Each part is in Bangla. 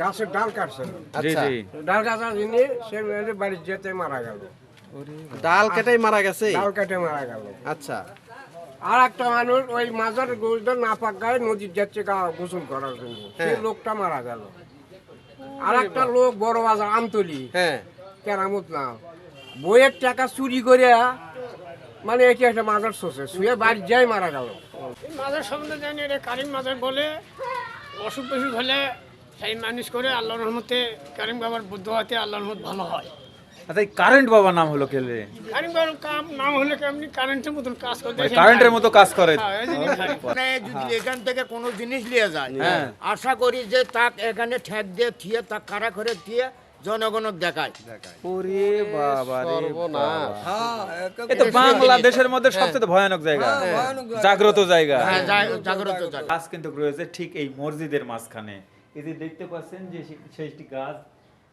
গাছের ডাল কাটছে। আচ্ছা। ডাল কাটার জন্য সে বাড়ির যেতে মারা গেল। ডাল কেটেই মারা গেছে? ডাল কাটে মারা গেল। আচ্ছা। আর একটা মানুষ ওই মাজার গোলটা না পাক গায়ে নদীর যাচ্ছে গা গোসল করার জন্য। সেই হ্যাঁ। লোকটা মারা গেল। আর একটা লোক বড় বাজার আমতলি। হ্যাঁ। কেরামত না বইয়ের টাকা চুরি করে মানে এটি একটা মাজার শোষে শুয়ে বাড়ি যাই মারা গেল। এই মাজার সম্বন্ধে জানি এটা কারিম মাজার বলে অসুখ বিসুখ হলে সেই মানুষ করে আল্লাহর রহমতে কারিম বাবার বুদ্ধ হাতে আল্লাহর রহমত ভালো হয়। আচ্ছা এই কারেন্ট বাবা নাম হলো কেলে কারিম বাবার কাম নাম হলে কেমনি? কারেন্টের মতন কাজ মানে কারেন্টের মতো কাজ করে। হ্যাঁ। মানে যদি এখান থেকে কোনো জিনিস নিয়ে যায় হ্যাঁ। আশা করি যে তাক এখানে ঠেক দিয়ে থিয়ে তাক কারা করে দিয়ে জনগণক দেখায়। ওরে বাবা রে। এ তো বাংলাদেশের মধ্যে সবচেয়ে ভয়ানক জায়গা। জাগ্রত জায়গা। হ্যাঁ জাগ্রত জায়গা। কিন্তু রয়েছে ঠিক এই মসজিদের মাঝখানে। এই যে দেখতে পাচ্ছেন যে সেইটি গাছ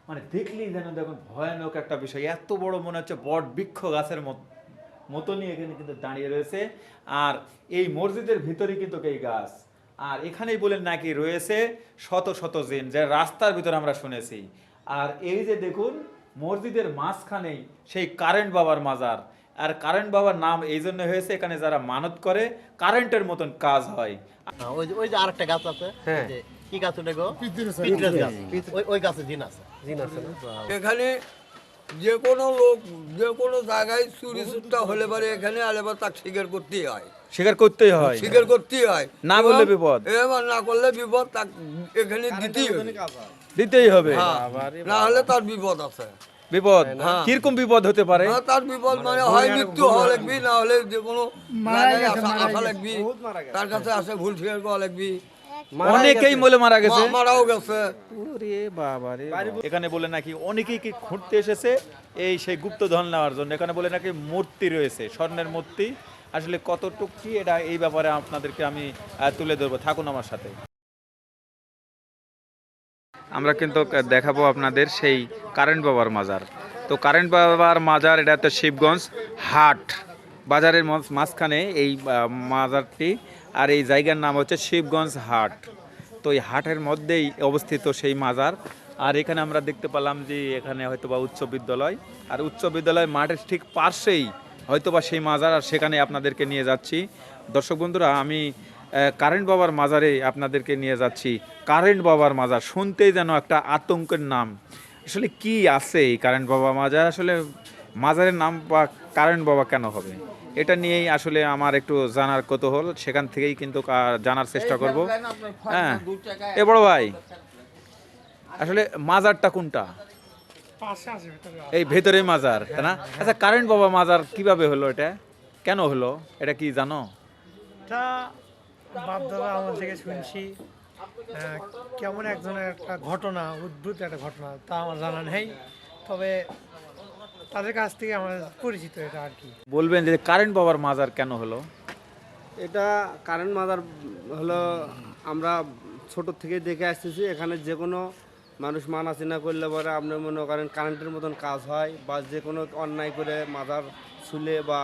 মানে দেখলেই যেন দেখুন ভয়ানক একটা বিষয়। এত বড় মনে হচ্ছে বট বৃক্ষ গাছের মত- মতনই এখানে কিন্তু দাঁড়িয়ে রয়েছে। আর এই মসজিদের ভিতরে কিন্তু এই গাছ। আর এখানেই বলেন নাকি রয়েছে শত শত জিন যে রাস্তার ভিতরে আমরা শুনেছি। আর এই যে দেখুন মসজিদের মাঝখানেই সেই কারেন্ট বাবার মাজার। আর কারেন্ট বাবার নাম এই জন্য হয়েছে এখানে যারা মানত করে কারেন্টের মতন কাজ হয়। হ্যাঁ, ওই যে ওই যে আরেকটা গাছ আছে। হ্যাঁ। কি গাছ ওটা গো? পিতরেস গাছ। ওই ওই গাছে জিন আছে। জিন আছে এখানে যে কোনো লোক যে কোনো জায়গায় চুরি চুরটা হলে পারে এখানে আলে বা তাকে স্বীকার করতেই হয়। স্বীকার করতেই হয়। স্বীকার করতেই হয়। না করলে বিপদ। এবার না করলে বিপদ তাকে এখানে দিতেই হবে। দিতেই হবে। হ্যাঁ, না হলে তার বিপদ আছে। বিপদ? কীরকম বিপদ হতে পারে? না, তার বিপদ মানে হয় মৃত্যু হওয়া লাগবি না হলে যে কোনো আসা লাগবি। তার কাছে আসে ভুল স্বীকার করা লাগবি। অনেকেই বলে মারা গেছে। মারাও গেছে। ওরে বাবা রে এখানে বলে নাকি অনেকেই কি ঘুরতে এসেছে এই সেই গুপ্তধন নেওয়ার জন্য। এখানে বলে নাকি মূর্তি রয়েছে স্বর্ণের মূর্তি। আসলে কতটুকু কি এটা এই ব্যাপারে আপনাদেরকে আমি তুলে ধরবো। থাকুন আমার সাথে। আমরা কিন্তু দেখাবো আপনাদের সেই কারেন্ট বাবার মাজার। তো কারেন্ট বাবার মাজার এটা তো শিবগঞ্জ হাট। বাজারের মাঝ- মাঝখানে এই মাজারটি আর এই জায়গার নাম হচ্ছে শিবগঞ্জ হাট। তো এই হাটের মধ্যেই অবস্থিত সেই মাজার। আর এখানে আমরা দেখতে পেলাম যে এখানে হয়তোবা উচ্চ বিদ্যালয়। আর উচ্চ বিদ্যালয় মাঠের ঠিক পাশেই হয়তোবা সেই মাজার। আর সেখানে আপনাদেরকে নিয়ে যাচ্ছি। দর্শক বন্ধুরা, আমি কারেন্ট বাবার মাজারে আপনাদেরকে নিয়ে যাচ্ছি। কারেন্ট বাবার মাজার, শুনতেই যেন একটা আতঙ্কের নাম। আসলে কি আছে এই কারেন্ট বাবা মাজার? আসলে মাজারের নাম বা কারেন্ট বাবা কেন হবে? এটা নিয়েই আসলে আমার একটু জানার কৌতূহল। সেখান থেকেই কিন্তু জানার চেষ্টা করব। হ্যাঁ। এ বড় ভাই আসলে মাজারটা কোনটা? এই ভেতরে মাজার তাই না? আচ্ছা কারেন্ট বাবা মাজার কীভাবে হলো এটা? কেন হলো? এটা কি জানো? বাপদাদা আমার থেকে শুনছি কেমন একজনের একটা ঘটনা উদ্ভূত একটা ঘটনা তা আমার জানা নেই। তবে তাদের কাছ থেকে আমার পরিচিত এটা আর কি। বলবেন যে কারেন্ট বাবার মাজার কেন হলো? এটা কারেন্ট মাজার হলো আমরা ছোট থেকে দেখে আসতেছি এখানে যে কোনো মানুষ মানাচিনা করলে পরে আপনি মনে করেন কারেন্টের মতন কাজ হয় বা যে কোনো অন্যায় করে মাজার ছুলে বা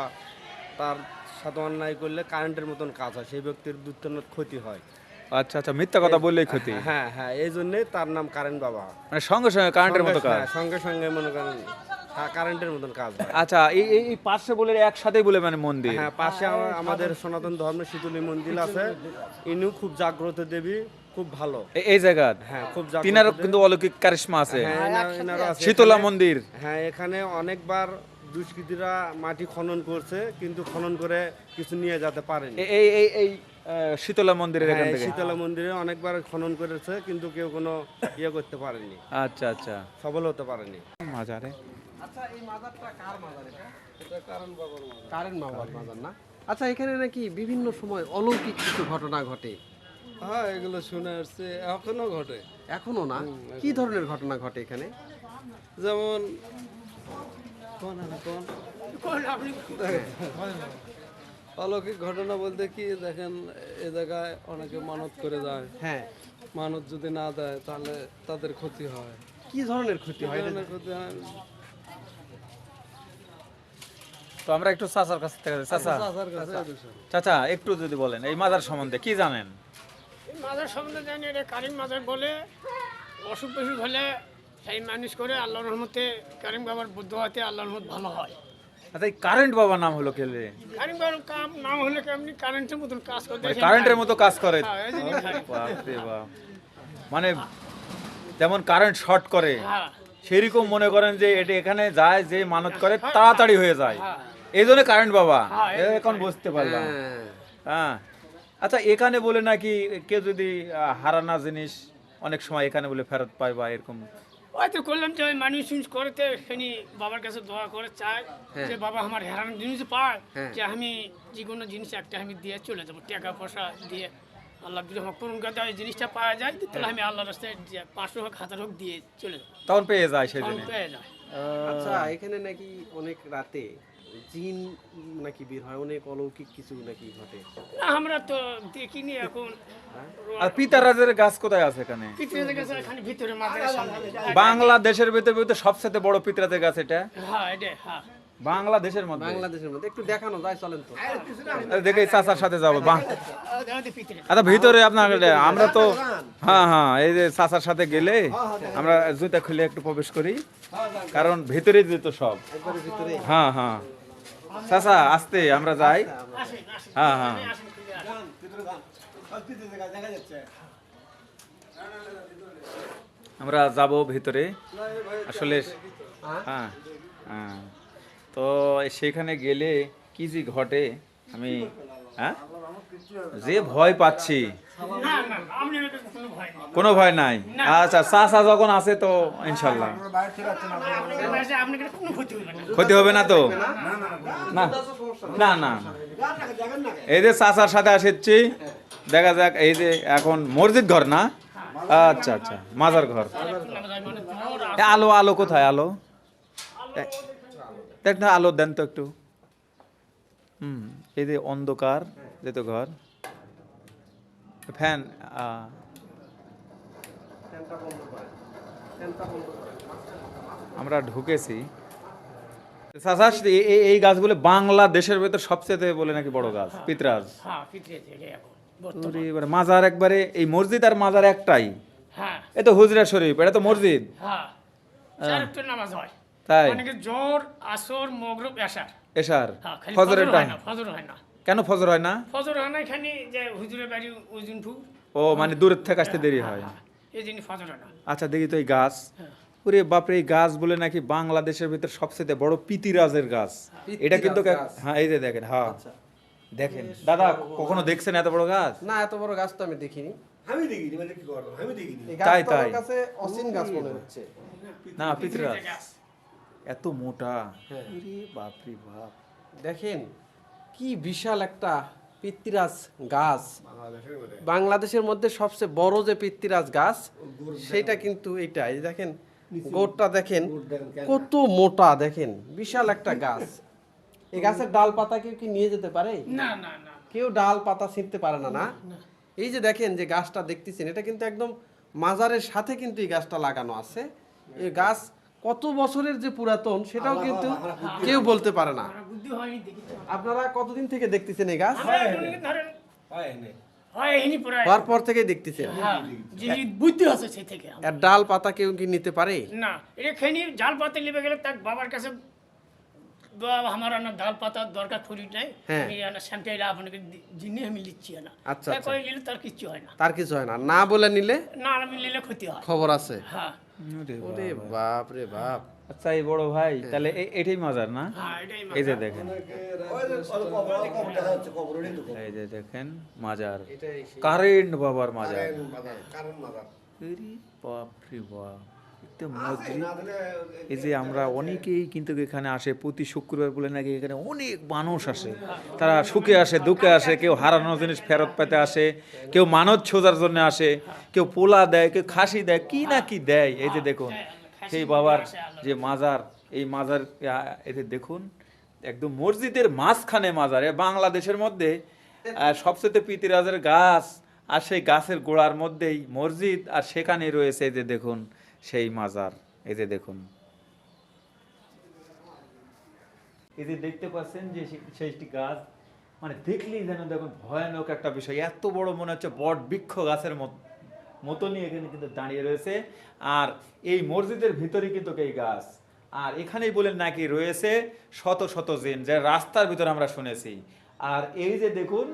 তার সাথে অন্যায় করলে কারেন্টের মতন কাজ হয় সেই ব্যক্তির দুর্তনত ক্ষতি হয়। আচ্ছা আচ্ছা মিথ্যা কথা বললেই ক্ষতি। হ্যাঁ হ্যাঁ এই জন্যে তার নাম কারেন্ট বাবা। মানে সঙ্গে সঙ্গে কারেন্টের মতো সঙ্গে- কাজ। হ্যাঁ, সঙ্গে সঙ্গে মনে করেন কারেন্টের মতন কাজ আচ্ছা এই এই- এই পাশে বলে একসাথে বলে মানে মন্দির। হ্যাঁ পাশে আমাদের সনাতন ধর্মের শীতলী মন্দির আছে। ইনিও খুব জাগ্রত দেবী খুব ভালো। এই জায়গার হ্যাঁ খুব তিনার কিন্তু অলৌকিক কারিশমা আছে। হ্যাঁ, এনার- এনারও আছে। শীতলা এখানে- মন্দির। হ্যাঁ এখানে অনেকবার দুষ্কৃতীরা মাটি খনন করছে কিন্তু খনন করে কিছু নিয়ে যেতে পারেনি। এই এই এই আহ, শীতলা মন্দিরের এখান হ্যাঁ, থেকে। শীতলা মন্দিরে অনেকবার খনন করেছে কিন্তু কেউ কোনো ইয়ে করতে পারেনি। আচ্ছা আচ্ছা। সফল হতে পারেনি। মাজারে। কারেন্ট বাবার মাজার। না? আচ্ছা এখানে নাকি বিভিন্ন সময় অলৌকিক কিছু ঘটনা ঘটে? হ্যাঁ এগুলো শুনে আসছে। এখনও ঘটে। এখনও না? কি ধরনের ঘটনা ঘটে এখানে? যেমন অলৌকিক ঘটনা বলতে কি দেখেন এ জায়গায় অনেকে মানত করে যায়। হ্যাঁ। মানত যদি না দেয় তাহলে তাদের ক্ষতি হয়। কি ধরনের ক্ষতি হয়? ক্ষতি হয়? তো আমরা একটু চাচার কাছ থেকে চাচা। চাচার কাছে চাচা একটু যদি বলেন এই মাজার সম্বন্ধে কি জানেন? এই মাজার সম্বন্ধে জানি এটা কারিম মাজার বলে অসুখ বিসুখ হলে সেই মানুষ করে আল্লাহর রহমতে কারিম বাবার বুদ্ধ হাতে আল্লাহর রহমত ভালো হয়। আচ্ছা এই কারেন্ট বাবা নাম হলো কেলে কারিম বাবার কাম নাম হলে কেমনি কারেন্টের মতন কাজ মানে কারেন্টের মতো কাজ করে। হ্যাঁ, মানে যেমন কারেন্ট শর্ট করে হ্যাঁ। সেরকম মনে করেন যে এটা এখানে যায় যে মানত করে তাড়াতাড়ি হয়ে যায়। এই জন্য কারেন্ট বাবা। হ্যাঁ, এখন বুঝতে পারলাম। হ্যাঁ। আচ্ছা এখানে বলে নাকি কেউ যদি হারানা জিনিস অনেক সময় এখানে বলে ফেরত পায় বা এরকম? ওই তো করলাম যে মানুষ করতে সেখানে বাবার কাছে দোয়া করে চায় যে বাবা আমার হেরানোর জিনিস পায় যে আমি যে কোনো জিনিস একটা আমি দিয়ে চলে যাব টাকা পয়সা দিয়ে। আল্লাহ যদি আমার পূরণ করে দেয়, ওই জিনিসটা পাওয়া যায় তাহলে আমি আল্লাহ রাস্তায় পাঁচশো হোক হাজার হোক দিয়ে চলে যাব। তখন পেয়ে যায় সেই পেয়ে যায়। আচ্ছা এখানে নাকি অনেক রাতে জিন নাকি বের হয়? অনেক অলৌকিক কিছু নাকি ঘটে? না আমরা তো দেখিনি এখন। আর পিতারাজের গাছ কোথায় আছে এখানে? পিতৃদের কাছে এখানে ভিতরে বাংলাদেশের ভিতরে ভিতরে সবচেয়ে বড় পিতরাজের গাছ এটা? হ্যাঁ এটা হ্যাঁ। বাংলাদেশের মধ্যে? বাংলাদেশের মধ্যে। একটু দেখানো যায় চলেন তো। দেখে চাচার সাথে যাব। আচ্ছা ভিতরে আপনার আমরা তো হ্যাঁ হ্যাঁ এই যে চাচার সাথে গেলে আমরা জুতা খুলে একটু প্রবেশ করি। কারণ ভিতরে যেত সব। হ্যাঁ হ্যাঁ। চাচা আসতে আমরা যাই। হ্যাঁ হ্যাঁ। আমরা যাব ভিতরে। আসলে হ্যাঁ হ্যাঁ? তো সেখানে গেলে কি যে ঘটে আমি হ্যাঁ? যে ভয় পাচ্ছি। কোনো ভয় নেই। আচ্ছা চাচা যখন আছে তো ইনশাল্লাহ। ক্ষতি হবে না তো? না না না। এই যে চাচার সাথে আসেছি দেখা যাক এই যে এখন মসজিদ ঘর না? আচ্ছা আচ্ছা মাজার ঘর। আলো আলো কোথায় আলো? দেখ না আলো দেন তো একটু। হুম। এই যে অন্ধকার যেত ঘর ফ্যান আমরা ঢুকেছি। চাচা এই- গাছগুলো বাংলাদেশের ভেতর সবচেয়ে বলে নাকি বড় গাছ পিতরাজ। হ্যাঁ পিতৃ থেকে এখন ওরে এবারে মাজার একবারে এই মসজিদ আর মাজার একটাই। হ্যাঁ। এ তো হুজরা শরীফ এটা তো মসজিদ। হ্যাঁ নামাজ হয়। তাই? অনেকে জোর আসর মগরব এশার। এসার হ্যাঁ ফজরের হয় টাইম? না ফজর হয় না। কেন ফজর হয় না? ফজর হয় না এখানে যে হুজুরের বাড়ি ওজনফু ও মানে দূরের থেকে আসতে দেরি হয় এই জন্য ফজর হয় না। আচ্ছা দেখি তো এই গাছ। ওরে বাপরে এই গাছ বলে নাকি বাংলাদেশের ভিতর সবচেয়ে বড় পিতিরাজের গাছ। এটা কিন্তু হ্যাঁ এই যে দেখেন হ্যাঁ। দেখেন। দাদা কখনো দেখছেন এত বড় গাছ? না এত বড় গাছ তো আমি দেখিনি। আমি দেখিনি মানে কি করব? আমি দেখিনি। তাই, তাই। কাছে অসীম গাছ মনে হচ্ছে। না পিতিরাজ গাছ। এত মোটা। ওরে বাপরে বাপ। দেখেন কি বিশাল একটা পিত্তিরাজ গাছ। বাংলাদেশের মধ্যে। সবচেয়ে বড় যে পিত্তিরাজ গাছ সেটা কিন্তু এইটা এই দেখেন গোড়টা দেখেন কত মোটা দেখেন বিশাল একটা গাছ। এই গাছের ডাল পাতা কেউ কি নিয়ে যেতে পারে? না না না। কেউ ডাল পাতা ছিঁড়তে পারে না না? এই যে দেখেন যে গাছটা দেখতেছেন এটা কিন্তু একদম মাজারের সাথে কিন্তু এই গাছটা লাগানো আছে। এই গাছ কত বছরের যে পুরাতন সেটাও কিন্তু কেউ বলতে পারে না। আপনারা কতদিন থেকে দেখতেছেন এই গাছ? হয় হওয়ার পর থেকে দেখতেছেন? হ্যাঁ যিনি বুদ্ধি আছে সেই থেকে। ডাল পাতা কেউ কি নিতে পারে? না এটা খেয়ে জাল পাতা নিবে গেলে তার বাবার কাছে আমার না ডাল পাতার দরকার করি নাই হ্যাঁ। শ্যামটাইলা আপনাকে দি- জিনি আমি লিখছি না আচ্ছা, আচ্ছা। কয়ে নিলে তার কিচ্ছু হয় না। তার কিছু হয় না। না বলে নিলে না আমি নিলে ক্ষতি হয়। খবর আছে। হ্যাঁ। ওরে বাপ রে বাপ। আচ্ছা এই বড় ভাই তাহলে এটাই মাজার না? হ্যাঁ এই যে দেখেন। এই যে দেখেন মাজার। কারেন্ট বাবার মাজার। বাপ রে বাপ। একটা মসজিদ এই যে আমরা অনেকেই কিন্তু এখানে আসে প্রতি শুক্রবার বলে নাকি এখানে অনেক মানুষ আসে। তারা সুখে আসে দুঃখে আসে কেউ হারানো জিনিস ফেরত পেতে আসে কেউ মানত ছোজার জন্য আসে কেউ পোলা দেয় কেউ খাসি দেয় কি না কি দেয়? এই যে দেখুন সেই বাবার যে মাজার এই মাজার যে দেখুন একদম মসজিদের মাঝখানে মাজার এ বাংলাদেশের মধ্যে সবচেয়ে পিতিরাজের গাছ আর সেই গাছের গোড়ার মধ্যেই মসজিদ আর সেখানে রয়েছে এই যে দেখুন সেই মাজার। এই যে দেখুন। এই যে দেখতে পাচ্ছেন যে সেইটি গাছ মানে দেখলেই যেন দেখুন ভয়ানক একটা বিষয়। এত বড় মনে হচ্ছে বট বৃক্ষ গাছের মত মতনই এখানে কিন্তু দাঁড়িয়ে রয়েছে। আর এই মসজিদের ভিতরে কিন্তু এই গাছ। আর এখানেই বলেন নাকি রয়েছে শত শত জিন, যা রাস্তার ভিতরে আমরা শুনেছি। আর এই যে দেখুন,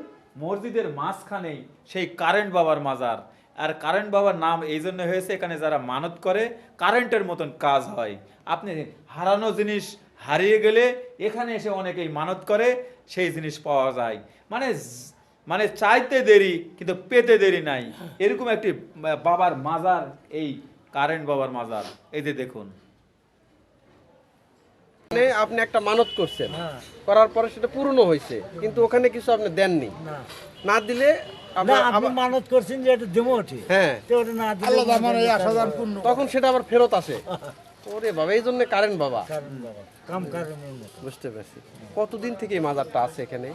মসজিদের মাঝখানেই সেই কারেন্ট বাবার মাজার। আর কারেন্ট বাবার নাম এই জন্য হয়েছে এখানে যারা মানত করে কারেন্টের মতন কাজ হয়। আপনি হারানো জিনিস হারিয়ে গেলে এখানে এসে অনেকেই মানত করে সেই জিনিস পাওয়া যায়। মানে মানে চাইতে দেরি কিন্তু পেতে দেরি নাই। এরকম একটি বাবার মাজার এই কারেন্ট বাবার মাজার। এই যে দেখুন। মানে আপনি একটা মানত করছেন। করার পরে সেটা পূর্ণ হয়েছে কিন্তু ওখানে কিছু আপনি দেননি। না দিলে আবার- আবার- মানত করছেন যে এটা দেবো ঠিক। হ্যাঁ। তখন সেটা আবার ফেরত আসে। ওরে বাবা এই জন্য কারেন্ট বাবা। বুঝতে পারছি। কতদিন থেকে এই মাজারটা আছে এখানে?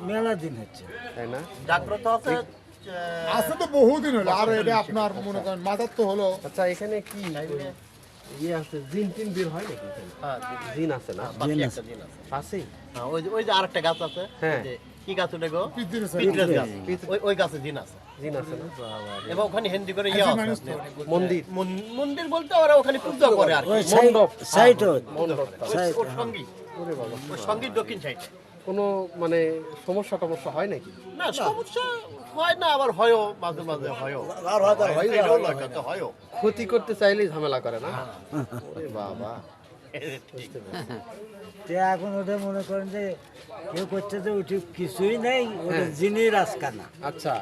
মেলা দিন হচ্ছে। তাই না? জাগ্রত আছে? আছে তো বহুদিন হলো। আর এটা আপনার মনে করেন মাথার তো হলো। আচ্ছা এখানে কি ইয়ে আছে? জিন টিন বের হয় নাকি? জিন। আছে না? একটা জিন আছে। আছে? হ্যাঁ, ওই যে ওই যে আরেকটা গাছ আছে। হ্যাঁ। কি গাছ ওটা গো? গাছ ওই ওই গাছে জিন আছে। জিন আছে এবং ওখানে হিন্দি করে ইয়ে আছে। মন্দির। মন্দির বলতে ওরা ওখানে পূজা করে আর কি। মণ্ডপ সাইট ওর। সঙ্গী। ওর সঙ্গী দক্ষিণ সাইডে কোনো মানে সমস্যা টমস্যা হয় নাকি? না সমস্যা হয় না আবার হয়ও মাঝে মাঝে হয়ও। হয়ও ক্ষতি করতে চাইলেই ঝামেলা করে না? ওরে বাবা। তো এখন ওদের মনে করেন যে কেউ করছে যে ওটি কিছুই নেই ওটা জিনিস রাজকানা আচ্ছা।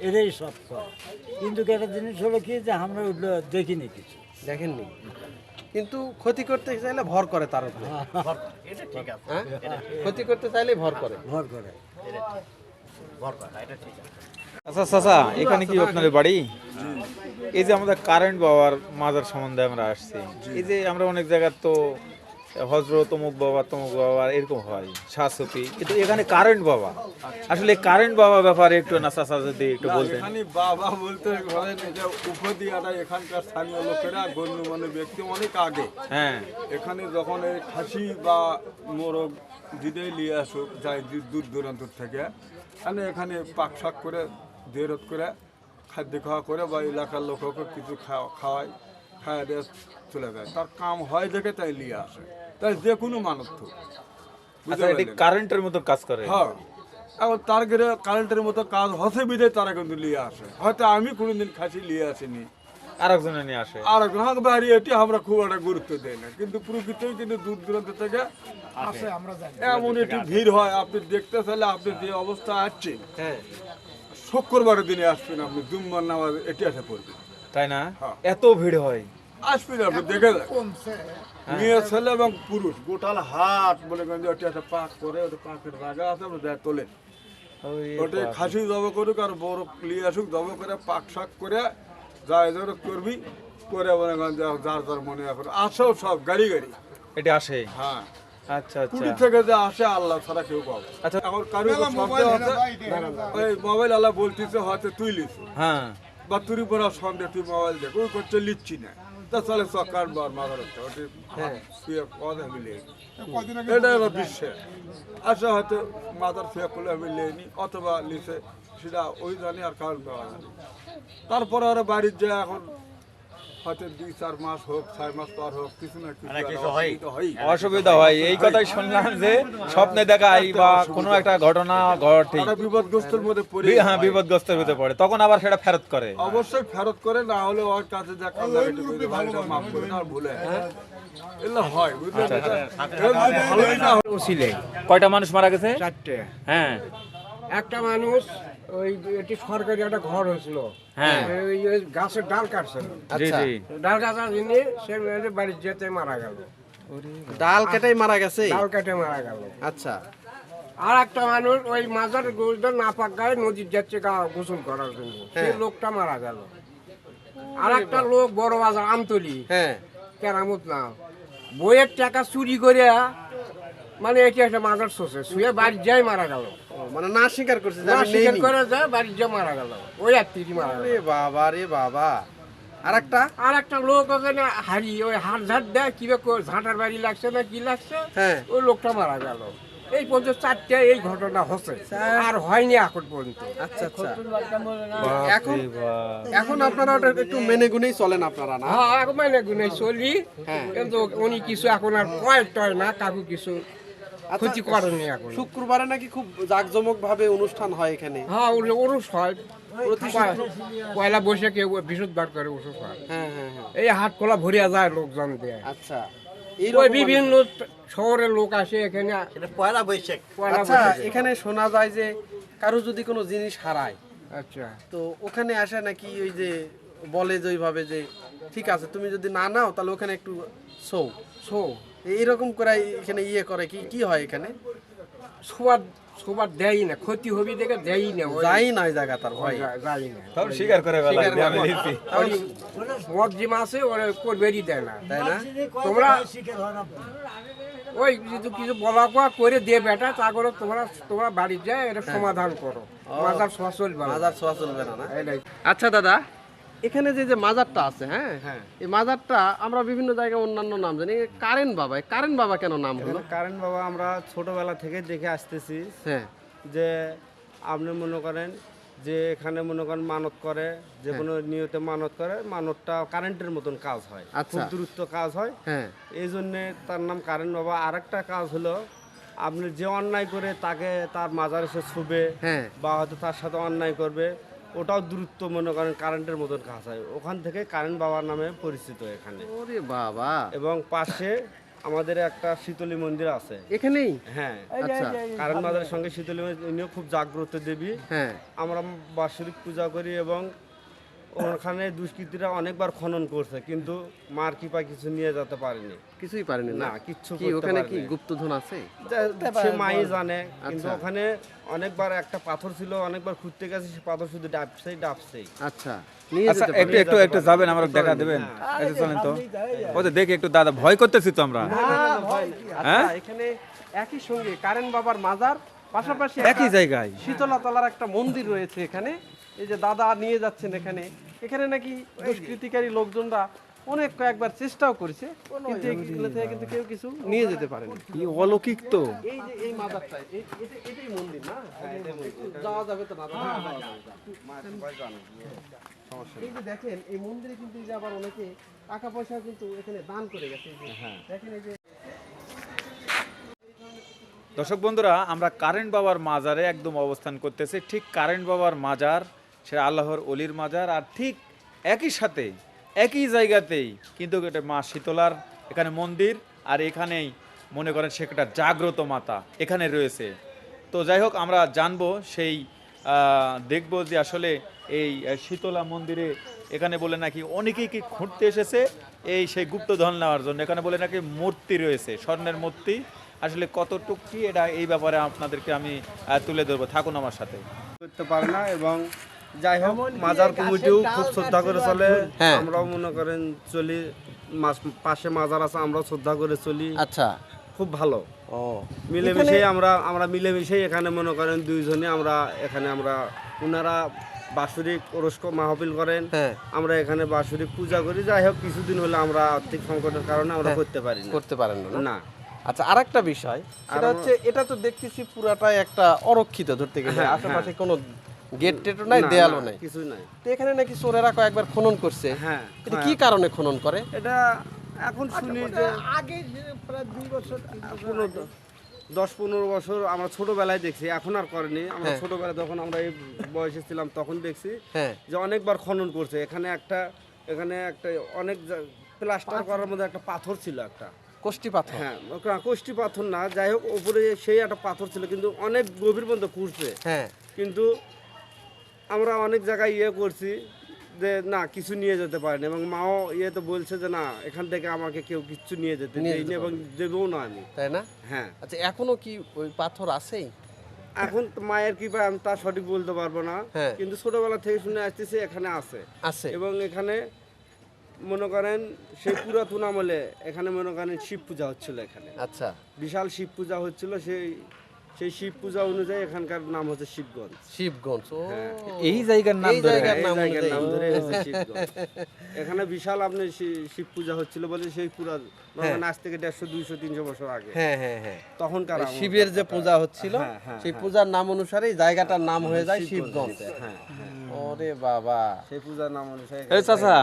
এটাই সব করে। কিন্তু একটা জিনিস হলো কি যে আমরা ওগুলো দেখিনি কিছু। দেখেননি? কিন্তু ক্ষতি করতে চাইলে ভর করে তার উপরে। এটা ঠিক আছে। হ্যাঁ? ক্ষতি করতে চাইলে ভর করে। ভর করে। ভর করা এটা ঠিক আচ্ছা চাচা এখানে কি আপনাদের বাড়ি? এই যে আমাদের কারেন্ট বাবার মাজার সম্বন্ধে আমরা আসছি। এই যে আমরা অনেক জায়গার তো হজরত তমুক বাবা তমুক বাবা এরকম হয় শাশ্বতী। কিন্তু এখানে কারেন্ট বাবা। আসলে কারেন্ট বাবা ব্যাপারে একটু না চাচা যদি একটু বলতেন। বাবা বলতে ধরেন উপদিয়াটা এখানকার স্থানীয় লোকেরা গণ্যমান্য ব্যক্তি অনেক আগে। হ্যাঁ। এখানে যখন এই খাসি বা মোরগ দিদে নিয়ে আসুক দূর- দূর দূরান্ত থেকে মানে এখানে পাক শাক করে দেরত করে খাদ্য খাওয়া করে বা এলাকার লোককে কিছু খাওয়া খাওয়ায় খাওয়া দিয়ে চলে যায়। তার কাম হয় দেখে তাই নিয়ে আসে। তাই যে কোনো মানুষ তো আচ্ছা এটি কারেন্টের মতো কাজ করে। হ্যাঁ। এখন তার ঘরে কারেন্টের মতো কাজ হসে বিদে তারা কিন্তু নিয়ে আসে। হয়তো আমি কোনোদিন খাসি নিয়ে আসিনি। আরেকজনে নিয়ে আসে। আর গ্রাহক বাড়ি এটি আমরা খুব একটা গুরুত্ব দেই না। কিন্তু প্রকৃতই কিন্তু দূর দূরান্ত থেকে আছে আমরা জানি। এমন একটি ভিড় হয় আপনি দেখতে চাইলে আপনি যে অবস্থা আছেন হ্যাঁ। শুক্রবারের দিনে আসবেন আপনি জুম্মার নামাজ এটি আসে পড়বেন। তাই না? হ্যাঁ। এত ভিড় হয়। আসবেন আপনি দেখে যান। মেয়ে ছেলে এবং পুরুষ। গোটাল হাট বলে ওটি একটা পাক করে ওটা পাকের জায়গা আছে দেখ তোলেন ওটা খাসি জব করুক আর বড় আসুক জব করে পাক শাক করে যা এদের করবি করে মনে করেন যার যার মনে এখন আসেও সব গাড়ি গাড়ি। এটা আসে? হ্যাঁ। আচ্ছা আচ্ছা। থেকে যে আসে আল্লাহ ছাড়া কেউ পাবে আচ্ছা এখন কারও ওই মোবাইল আল্লাহ বলতেছে হয়তো তুই লিস হ্যাঁ। বা তুই পরে সন্দেহ তুই মোবাইল দেখ ওই করছে লিচ্ছি না। তা চলে সকাল বার ওটি শুয়ে কথা মিলিয়ে কদিন এটা হলো বিশ্বের। আচ্ছা হয়তো মাথার ফেয়া করলে আমি লেনি অথবা লিসে সেটা ওই জানি আর কারণ তারপরে ওরা বাড়ির যে এখন হয়তো দুই চার মাস হোক ছয় মাস পর হোক কিছু না কিছু অসুবিধা হয়। এই কথাই শুনলাম যে স্বপ্নে দেখাই বা কোনো একটা ঘটনা ঘটে। বিপদগ্রস্তের মধ্যে পড়ে হ্যাঁ বিপদগ্রস্তের পড়ে। তখন আবার সেটা ফেরত করে। অবশ্যই ফেরত করে না হলে ওর কাছে যা কান্না কেটে করে বাড়িটা মাফ করে না ভুলে হয় না ওসিলে। কয়টা মানুষ মারা গেছে? চারটে। হ্যাঁ। একটা মানুষ ওই এটি সরকারি একটা ঘর হয়েছিল। হ্যাঁ। ওই ওই গাছের ডাল কাটছিল জি জি। ডাল কাটার জন্য সে বাড়ির যেতে মারা গেল। ডাল কেটেই মারা গেছে? ডাল কেটে মারা গেল। আচ্ছা। আর একটা মানুষ ওই মাজার গোলদার নাপাক গায়ে নদীর যাচ্ছে গোসল করার জন্য। সেই লোকটা মারা গেল। আর একটা লোক বড় বাজার আমতলি। হ্যাঁ। কেরামত না বইয়ের টাকা চুরি করে মানে এটি একটা মাজার শোষে। শুয়ে বাড়ির যাই মারা গেল। মানে না স্বীকার করছে যে না আমি স্বীকার নেইনি। করে যায় বাড়ির যা মারা গেল। ওই তিরি মারা গেল। বাবা রে বাবা আর একটা আর একটা লোক ওখানে হারি ওই হাট ঝাট দেয় কি ঝাঁটার বাড়ি লাগছে না কি লাগছে? হ্যাঁ। ওই লোকটা মারা গেল। এই পর্যন্ত চারটে এই ঘটনা হচ্ছে। আর হয়নি এখন পর্যন্ত। আচ্ছা আচ্ছা। এখন এখন আপনারা ওটা একটু মেনে গুনেই চলেন আপনারা না? হ্যাঁ এক মানে গুনে চলি। কিন্তু উনি কিছু এখন আর কয় টয় না কাকু কিছু ক্ষতি করেনি এখন। শুক্রবারে নাকি খুব জাঁকজমক ভাবে অনুষ্ঠান হয় এখানে? হ্যাঁ ওরস হয়। পয়লা বৈশাখে বৃহস্পতিবার করে ওষুধ হয়। হ্যাঁ হ্যাঁ হ্যাঁ। এই হাট খোলা ভরিয়া যায় লোকজন দিয়ে। আচ্ছা। বিভিন্ন শহরের লোক আসে এখানে। পয়লা বৈশাখ। আচ্ছা এখানে শোনা যায় যে কারও যদি কোনো জিনিস হারায় আচ্ছা। তো ওখানে আসে নাকি ওই যে বলে যে ওইভাবে যে ঠিক আছে তুমি যদি না নাও তাহলে ওখানে একটু সৌ সো এইরকম করে এখানে ইয়ে করে কি কি হয় এখানে সবার সবার দেয় না ক্ষতি হবি দেখে দেয় না যাই না ওই জায়গা তার ভয় যা- যাই না তাও স্বীকার করে। আমি লিখছি। ওই ওরা করবেরই দেয় না তাই না তোমরা- ওই কিছু কিছু বলা কোয়া করে দিয়ে বেটা তা করে তোমরা তোমরা বাড়ি যায় এটা সমাধান করো মাজার সহা চলবে না। মাজার ছোঁয়া চলবে না না এটাই। আচ্ছা দাদা এখানে যে যে মাজারটা আছে হ্যাঁ? এই মাজারটা আমরা বিভিন্ন জায়গায় অন্যান্য নাম জানি। কারেন বাবা কারেন বাবা কেন নাম হলো? কারণ বাবা আমরা ছোটবেলা থেকে দেখে আসতেছি হ্যাঁ। যে আপনি মনে করেন যে এখানে মনে করেন মানত করে যে কোনো নিয়তে মানত করে মানতটা কারেন্টের মতন কাজ হয় আচ্ছা। খুব দ্রুত কাজ হয়। হ্যাঁ। এই জন্যে তার নাম কারেন্ট বাবা। আর একটা কাজ হলো আপনি যে অন্যায় করে তাকে তার মাজার এসে ছুবে হ্যাঁ। বা হয়তো তার সাথে অন্যায় করবে ওটাও দূরত্ব মনে করেন কারেন্টের মতন কাজ হয়। ওখান থেকে কারেন্ট বাবার নামে পরিচিত এখানে। ওরে বাবা। এবং পাশে আমাদের একটা শীতলী মন্দির আছে। এখানেই? হ্যাঁ আচ্ছা। কারণ মাদারের সঙ্গে শীতলী মন্দির খুব জাগ্রত দেবী। হ্যাঁ। আমরা বাৎসরিক পূজা করি এবং ওখানে দুষ্কৃতীরা অনেকবার খনন করছে কিন্তু মার কৃপা কিছু নিয়ে যেতে পারেনি। কিছুই পারেনি না? কিচ্ছু কি ওখানে কি। গুপ্তধন আছে? সে মাই জানে কিন্তু আচ্ছা। ওখানে অনেকবার একটা পাথর ছিল অনেকবার খুঁজতে গেছে সে পাথর শুধু ডাবছেই ডাবছেই আচ্ছা আচ্ছা একটু একটু একটু যাবেন আমরা দেখা দেবেন। একটু চলেন তো। ও তো দেখি একটু দাদা ভয় করতেছি তো আমরা। হ্যাঁ? আচ্ছা এখানে একই সঙ্গে কারেন বাবার মাজার পাশাপাশি একই জায়গায়। শীতলা তলার একটা মন্দির রয়েছে এখানে। এই যে দাদা নিয়ে যাচ্ছেন এখানে। এখানে নাকি দুষ্কৃতিকারী লোকজনরা অনেক কয়েকবার চেষ্টাও করেছে কিন্তু এগুলো থেকে কিন্তু কেউ কিছু নিয়ে যেতে পারেনি। কি অলৌকিক তো। এই যে এই মাজারটা এই- এটাই মন্দির না? যাওয়া যাবে তো না যাওয়া যাবে। এই যে দেখেন এই মন্দিরে কিন্তু এই যে আবার অনেকে টাকা পয়সা কিন্তু এখানে দান করে গেছে। এই যে দেখেন এই যে দর্শক বন্ধুরা আমরা কারেন্ট বাবার মাজারে একদম অবস্থান করতেছি। ঠিক কারেন্ট বাবার মাজার সে আল্লাহর অলির মাজার, আর ঠিক একই সাথে, একই জায়গাতেই কিন্তু এটা মা শীতলার এখানে মন্দির, আর এখানেই মনে করেন সে একটা জাগ্রত মাতা এখানে রয়েছে। তো যাই হোক, আমরা জানব সেই দেখব যে আসলে এই শীতলা মন্দিরে এখানে বলে নাকি অনেকেই কি খুঁড়তে এসেছে, এই সেই গুপ্তধন নেওয়ার জন্য। এখানে বলে নাকি মূর্তি রয়েছে, স্বর্ণের মূর্তি। আসলে কতটুকু কি, এটা এই ব্যাপারে আপনাদেরকে আমি তুলে ধরবো। থাকুন আমার সাথে। করতে পারে না এবং যাই হোক মাজার কমিটিও খুব শ্রদ্ধা করে চলে। হ্যাঁ। আমরাও মনে করেন চলি পাশে মাজার আছে আমরাও শ্রদ্ধা করে চলি। আচ্ছা। খুব ভালো। ও। মিলেমিশেই আমরা আমরা মিলেমিশেই এখানে মনে করেন দুইজনে আমরা এখানে আমরা ওনারা বাৎসরিক ওরস্ক মাহফিল করেন। হ্যাঁ। আমরা এখানে বাৎসরিক পূজা করি। যাই হোক কিছুদিন হলে আমরা আর্থিক সংকটের কারণে আমরা করতে পারি করতে পারেন না আচ্ছা আর একটা বিষয় সেটা হচ্ছে এটা তো দেখতেছি পুরাটাই একটা অরক্ষিত ধরতে গেলে। হ্যাঁ, আশেপাশে কোনো গেট টেটও নাই দেয়ালও নাই। কিছু নাই। তো এখানে নাকি চোরেরা কয়েকবার খনন করছে। হ্যাঁ এটা কি কারণে খনন করে? এটা এখন শুনি যে আগে প্রায় দুই বছর দশ পনেরো বছর আমরা ছোটবেলায় দেখছি এখন আর করেনি। আমরা হ্যাঁ। ছোটবেলায় যখন আমরা এই বয়সে ছিলাম তখন দেখছি হ্যাঁ। যে অনেকবার খনন করছে। এখানে একটা এখানে একটা অনেক প্লাস্টার করার মধ্যে একটা পাথর ছিল একটা। কোষ্টি পাথর। হ্যাঁ কোষ্টি পাথর না যাই হোক ওপরে সেই একটা পাথর ছিল কিন্তু অনেক গভীর পর্যন্ত খুঁড়ছে হ্যাঁ। কিন্তু আমরা অনেক জায়গায় ইয়ে করছি যে না কিছু নিয়ে যেতে পারেনি। এবং মাও ইয়ে তো বলছে যে না এখান থেকে আমাকে কেউ কিচ্ছু নিয়ে যেতে দেয়নি এবং দেবেও না আমি। তাই না? হ্যাঁ। আচ্ছা এখনও কি ওই পাথর আছেই? এখন তো মায়ের কৃপায় আমি তা সঠিক বলতে পারব না। হ্যাঁ। কিন্তু ছোটবেলা থেকে শুনে আসতেছি এখানে আছে। আছে। এবং এখানে মনে করেন সেই পুরাতন আমলে এখানে মনে করেন শিব পূজা হচ্ছিল এখানে। আচ্ছা। বিশাল শিব পূজা হচ্ছিল সেই সেই শিব পূজা অনুযায়ী এখানকার নাম হচ্ছে শিবগঞ্জ। শিবগঞ্জ এই জায়গার নাম ধরে নাম জায়গার অনুযায়ী। নাম ধরে শিবগঞ্জ। এখানে বিশাল আপনি শিব পূজা হচ্ছিল বলে সেই পুরা মানে আজ থেকে দেড়শো দুইশো তিনশো বছর আগে। হ্যাঁ হ্যাঁ হ্যাঁ। তখনকার শিবের যে পূজা হচ্ছিল হ্যাঁ, হ্যাঁ, সেই হ্যাঁ। পূজার নাম অনুসারে জায়গাটার নাম হয়ে যায় শিবগঞ্জ। হ্যাঁ ওরে বাবা। সেই পূজার নাম অনুসারে এই চাচা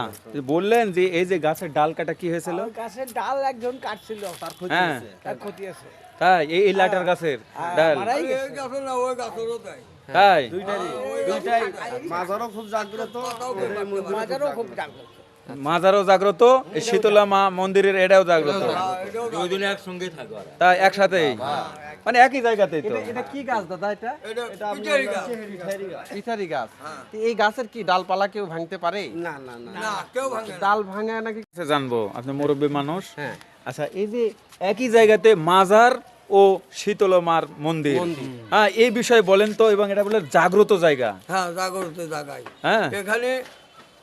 বললেন যে এই যে গাছের ডাল কাটা কি হয়েছিল? গাছের ডাল একজন কাটছিল তার ক্ষতি হ্যাঁ। আছে তার ক্ষতি আছে। তাই এই এই লাটার গাছের ডাল। ওই গাছেরও তাই। তাই। দুইটাই। মাজারও খুব জাগ্রত। বাজারও খুব জাগ্রত। মাজারও জাগ্রত। শীতলা মা মন্দিরের এটাও জাগ্রত। তাই একসাথেই। মানে একই জায়গাতেই তো। এটা কি গাছ দাদা এটা? গাছ। এই গাছের কি ডালপালা কেউ ভাঙতে পারে? না না না। না কেউ ভাঙে ডাল ভাঙা নাকি? জানব আপনি মুরব্বী মানুষ। হ্যাঁ। আচ্ছা এই যে একই জায়গাতে মাজার ও শীতলমার মন্দির। হ্যাঁ এই বিষয়ে বলেন তো এবং এটা বলে জাগ্রত জায়গা। হ্যাঁ জাগ্রত জায়গায়। হ্যাঁ। এখানে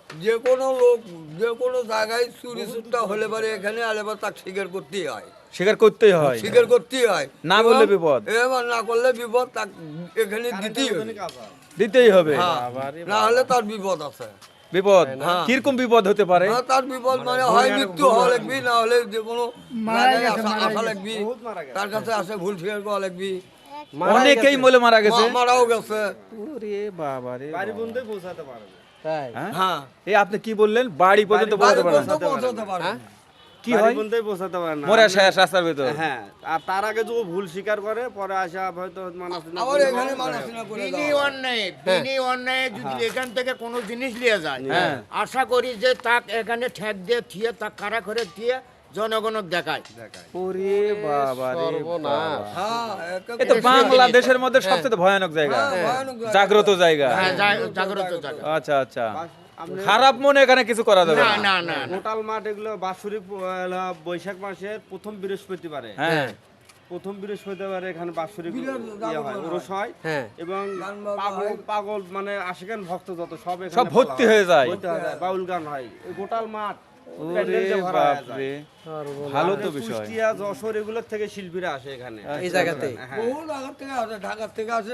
যে কোনো লোক যে কোনো জায়গায় চুরি চুরটা হলে পারে এখানে আলে পর তাকে স্বীকার করতেই হয়। স্বীকার করতেই হয়। স্বীকার করতেই হয়। না বললে বিপদ। এবার না করলে বিপদ তাক এখানে দিতেই হবে। দিতেই হবে। হ্যাঁ, না হলে তার বিপদ আছে। বিপদ? হ্যাঁ। কীরকম বিপদ হতে পারে? তার বিপদ মানে হয় মৃত্যু হওয়া লাগবি না হলে যে কোনো আসা লাগবি তার কাছে আসে ভুল স্বীকার করা লাগবি অনেকেই মলে মারা গেছে। মারাও গেছে। ওরে বাবা রে বাড়ি বন্ধে পৌঁছাতে পারবে তাই? হ্যাঁ? হ্যাঁ। এই আপনি কি বললেন? বাড়ি পর্যন্ত পৌঁছাতে পারবে কি হয়? পৌঁছাতে পারে না। মরে শেষ রাস্তার ভিতর। হ্যাঁ আর তার আগে যদি ভুল স্বীকার করে পরে আসা হয়তো মানুষ না এখানে করে বিনি অন্যায় বিনি অন্যায় যদি এখান থেকে কোনো জিনিস নিয়ে যায় হ্যাঁ। আশা করি যে তাক এখানে ঠেক দিয়ে থিয়ে তাক কারা করে দিয়ে জনগণক দেখায়। ওরে বাবা রে। হ্যাঁ এ তো বাংলাদেশের মধ্যে সবচেয়ে ভয়ানক জায়গা। ভয়ানক জায়গা। জাগ্রত জায়গা। হ্যাঁ, জাগ্রত জায়গা। আচ্ছা আচ্ছা। খারাপ মনে এখানে কিছু করা যাবে না না। না। গোটাল মাঠ এগুলো বাৎসরিক বৈশাখ মাসের প্রথম বৃহস্পতিবারে। হ্যাঁ। প্রথম বৃহস্পতিবারে এখানে বাৎসরিক ইয়ে হয় উরস হয়। হ্যাঁ। এবং পাগল পাগল মানে আশিকান ভক্ত যত সব সব ভর্তি হয়ে। যায়। বাউল গান হয়। এই গোটাল মাঠ ওরে প্যান্ডেল দিয়ে ভরা যায়। বাপরে ভালো তো বিষয়। কুষ্টিয়া যশোর এগুলোর থেকে শিল্পীরা আসে এখানে। এই জায়গাতে। হ্যাঁ। বহু জায়গা থেকে আসে ঢাকার থেকে আসে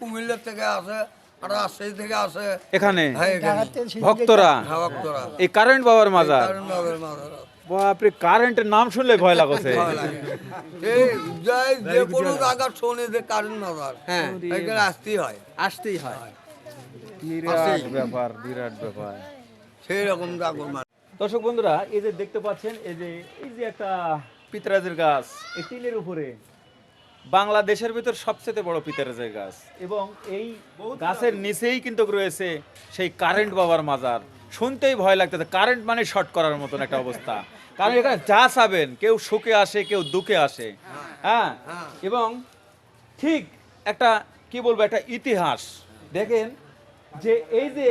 কুমিল্লার থেকে আসে। রাজশাহী থেকে আসে এখানে? হ্যাঁ ভক্তরা? হ্যাঁ, ভক্তরা। এই কারেন্ট বাবার মাজার। কারণ বাবার মাথারা। বাপরে কারেন্টের নাম শুনলে ভয় লাগছে। ভয় লাগে। এই যাই যে কোনো জায়গা শোনে যে কারণ মাজার। হ্যাঁ। আসতেই হয়। আসতেই হয়। বিরাট ব্যাপার বিরাট ব্যাপার। সেই রকম মানে দর্শক বন্ধুরা এই যে দেখতে পাচ্ছেন এই যে এই যে একটা পিতরাজের গাছ এই টিনের উপরে। বাংলাদেশের ভিতর সবচেয়ে বড় পিতরাজের গাছ। এবং এই গাছের নিচেই কিন্তু রয়েছে সেই কারেন্ট বাবার মাজার। শুনতেই ভয় লাগতেছে। কারেন্ট মানে শর্ট করার মতন একটা অবস্থা। কারণ এখানে যা চাবেন কেউ সুখে আসে কেউ দুঃখে আসে। হ্যাঁ? এবং ঠিক একটা কি বলব একটা ইতিহাস। দেখেন যে এই যে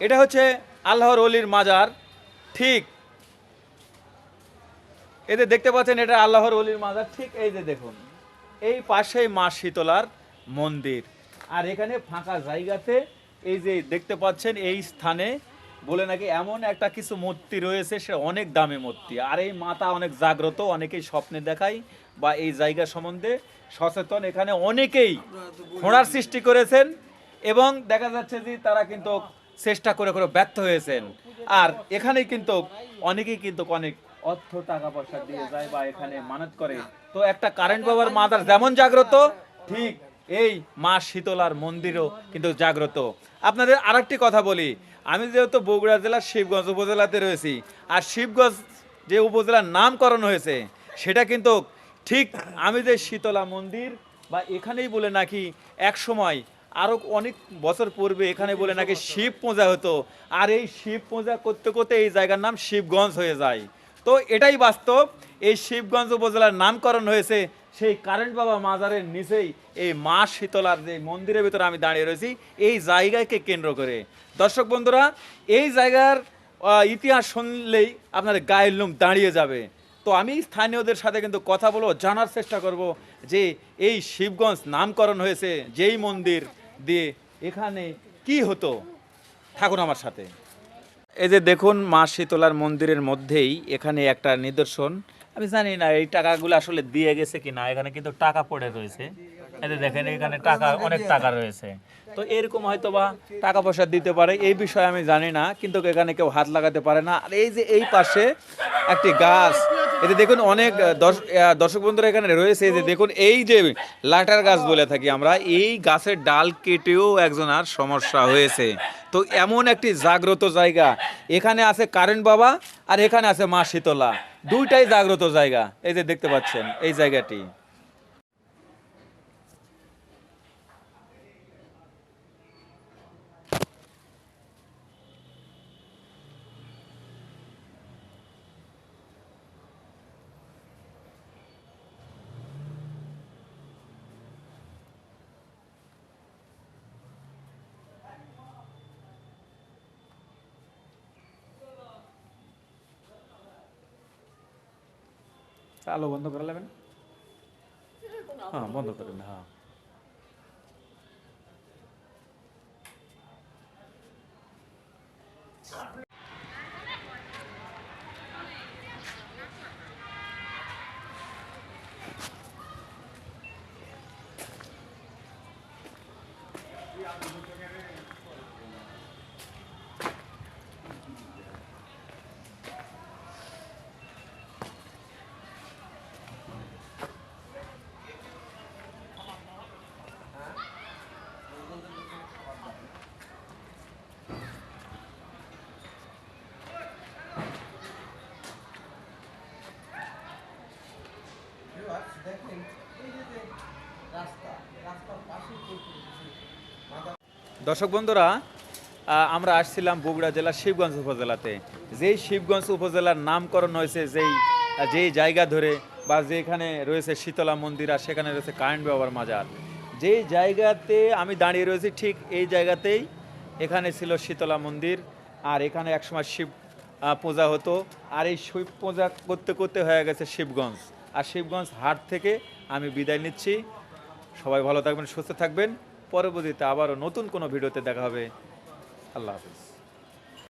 এটা হচ্ছে আল্লাহর অলির মাজার। ঠিক এতে দেখতে পাচ্ছেন এটা আল্লাহর অলির মাজার। ঠিক এই যে দেখুন। এই পাশেই মা শীতলার মন্দির। আর এখানে ফাঁকা জায়গাতে এই যে দেখতে পাচ্ছেন, এই স্থানে বলে নাকি এমন একটা কিছু মূর্তি রয়েছে, সে অনেক দামি মূর্তি। আর এই মাতা অনেক জাগ্রত, অনেকেই স্বপ্নে দেখায় বা এই জায়গা সম্বন্ধে সচেতন। এখানে অনেকেই খোঁড়ার সৃষ্টি করেছেন এবং দেখা যাচ্ছে যে তারা কিন্তু চেষ্টা করে করে ব্যর্থ হয়েছেন। আর এখানেই কিন্তু অনেকেই কিন্তু অনেক অর্থ টাকা পয়সা দিয়ে যায় বা এখানে মানত করে। তো একটা কারেন্ট বাবার মাদার যেমন জাগ্রত ঠিক এই মা শীতলার মন্দিরও কিন্তু জাগ্রত। আপনাদের আরেকটি কথা বলি আমি যেহেতু বগুড়া জেলার শিবগঞ্জ উপজেলাতে রয়েছি আর শিবগঞ্জ যে উপজেলার নামকরণ হয়েছে সেটা কিন্তু ঠিক আমি যে শীতলা মন্দির বা এখানেই বলে নাকি এক সময় আরও অনেক বছর পূর্বে এখানে বলে নাকি শিব পূজা হতো আর এই শিব পূজা করতে করতে এই জায়গার নাম শিবগঞ্জ হয়ে যায়। তো এটাই বাস্তব। এই শিবগঞ্জ উপজেলার নামকরণ হয়েছে সেই কারেন্ট বাবা মাজারের নিচেই এই মা শীতলার যে মন্দিরের ভিতরে আমি দাঁড়িয়ে রয়েছি, এই জায়গাকে কেন্দ্র করে। দর্শক বন্ধুরা, এই জায়গার ইতিহাস শুনলেই আপনার গায়ের লোম দাঁড়িয়ে যাবে। তো আমি স্থানীয়দের সাথে কিন্তু কথা বলব, জানার চেষ্টা করব যে এই শিবগঞ্জ নামকরণ হয়েছে, যেই মন্দির দিয়ে এখানে কি হতো। থাকুন আমার সাথে। এই যে দেখুন, মা শীতলার মন্দিরের মধ্যেই এখানে একটা নিদর্শন। আমি জানি না, এই টাকাগুলো আসলে দিয়ে গেছে কি না এখানে কিন্তু টাকা পড়ে রয়েছে। যে দেখেন, এখানে টাকা, অনেক টাকা রয়েছে। তো এরকম হয়তো বা টাকা পয়সা দিতে পারে, এই বিষয়ে আমি জানি না, কিন্তু এখানে কেউ হাত লাগাতে পারে না। আর এই যে এই পাশে একটি গাছ এতে দেখুন অনেক দর্শ- দর্শক বন্ধুরা এখানে রয়েছে যে দেখুন এই যে লাটার গাছ বলে থাকি আমরা, এই গাছের ডাল কেটেও একজন আর সমস্যা হয়েছে। তো এমন একটি জাগ্রত জায়গা, এখানে আছে কারেন্ট বাবা আর এখানে আছে মা শীতলা। দুইটাই জাগ্রত জায়গা, এই যে দেখতে পাচ্ছেন, এই জায়গাটি। আলো বন্ধ করে নেবেন। হ্যাঁ বন্ধ করেন হ্যাঁ। দর্শক বন্ধুরা আমরা আসছিলাম বগুড়া জেলার শিবগঞ্জ উপজেলাতে। যেই শিবগঞ্জ উপজেলার নামকরণ হয়েছে, যেই যেই জায়গা ধরে বা যেখানে রয়েছে শীতলা মন্দির আর সেখানে রয়েছে কারেন্ট বাবার মাজার, যেই জায়গাতে আমি দাঁড়িয়ে রয়েছি ঠিক এই জায়গাতেই এখানে ছিল শীতলা মন্দির আর এখানে একসময় শিব পূজা হতো আর এই শিব পূজা করতে করতে হয়ে গেছে শিবগঞ্জ। আর শিবগঞ্জ হাট থেকে আমি বিদায় নিচ্ছি। সবাই ভালো থাকবেন, সুস্থ থাকবেন। পরবর্তীতে আবারও নতুন কোনো ভিডিওতে দেখা হবে। আল্লাহ হাফিজ।